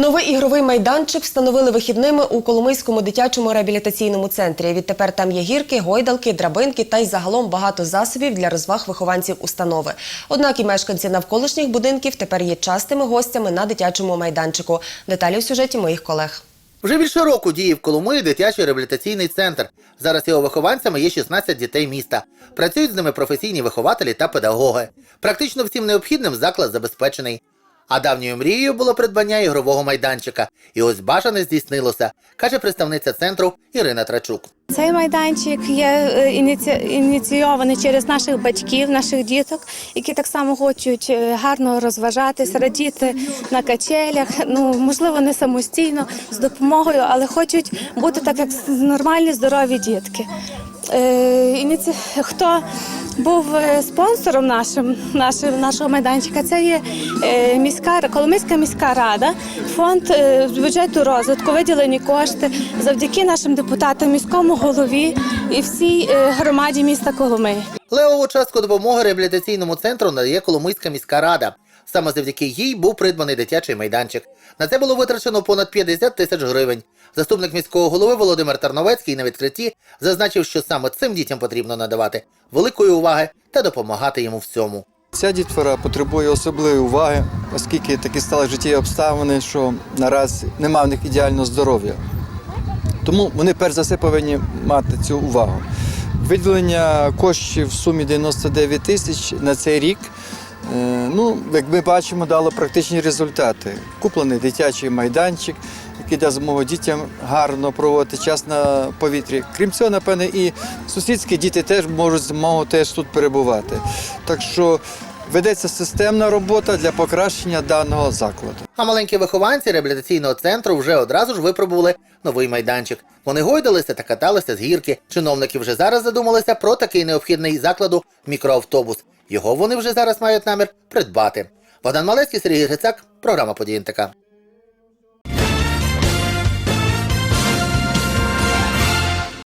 Новий ігровий майданчик встановили вихідними у Коломийському дитячому реабілітаційному центрі. Відтепер там є гірки, гойдалки, драбинки та й загалом багато засобів для розваг вихованців установи. Однак і мешканці навколишніх будинків тепер є частими гостями на дитячому майданчику. Деталі в сюжеті моїх колег. Вже більше року діє в Коломиї дитячий реабілітаційний центр. Зараз його вихованцями є 16 дітей міста. Працюють з ними професійні вихователі та педагоги. Практично всім необхідним заклад забезпечений. А давньою мрією було придбання ігрового майданчика. І ось бажане здійснилося, каже представниця центру Ірина Трачук. Цей майданчик є е, ініційований через наших батьків, наших діток, які так само хочуть е, гарно розважатись, радіти на качелях. Ну можливо, не самостійно з допомогою, але хочуть бути так, як нормальні здорові дітки. Е. Хто був е, спонсором нашим, нашого майданчика? Це є е, міська Коломийська міська рада, фонд бюджету розвитку, виділені кошти завдяки нашим депутатам, міському голові і всій громаді міста Коломиї. Левову частку допомоги реабілітаційному центру надає Коломийська міська рада. Саме завдяки їй був придбаний дитячий майданчик. На це було витрачено понад 50 тисяч гривень. Заступник міського голови Володимир Тарновецький на відкритті зазначив, що саме цим дітям потрібно надавати великої уваги та допомагати йому в цьому. Ця дітвора потребує особливої уваги, оскільки такі стали життєві обставини, що наразі немає в них ідеального здоров'я. Тому вони перш за все повинні мати цю увагу. Виділення коштів в сумі 99 тисяч на цей рік. Е, Ну, як ми бачимо, дало практичні результати. Куплений дитячий майданчик, який дасть змогу дітям гарно проводити час на повітрі. Крім цього, напевне, і сусідські діти теж можуть змогу теж тут перебувати. Так що ведеться системна робота для покращення даного закладу. А маленькі вихованці реабілітаційного центру вже одразу ж випробували новий майданчик. Вони гойдалися та каталися з гірки. Чиновники вже зараз задумалися про такий необхідний закладу мікроавтобус. Його вони вже зараз мають намір придбати. Богдан Малецький, Сергій Грицак, програма «Події НТК».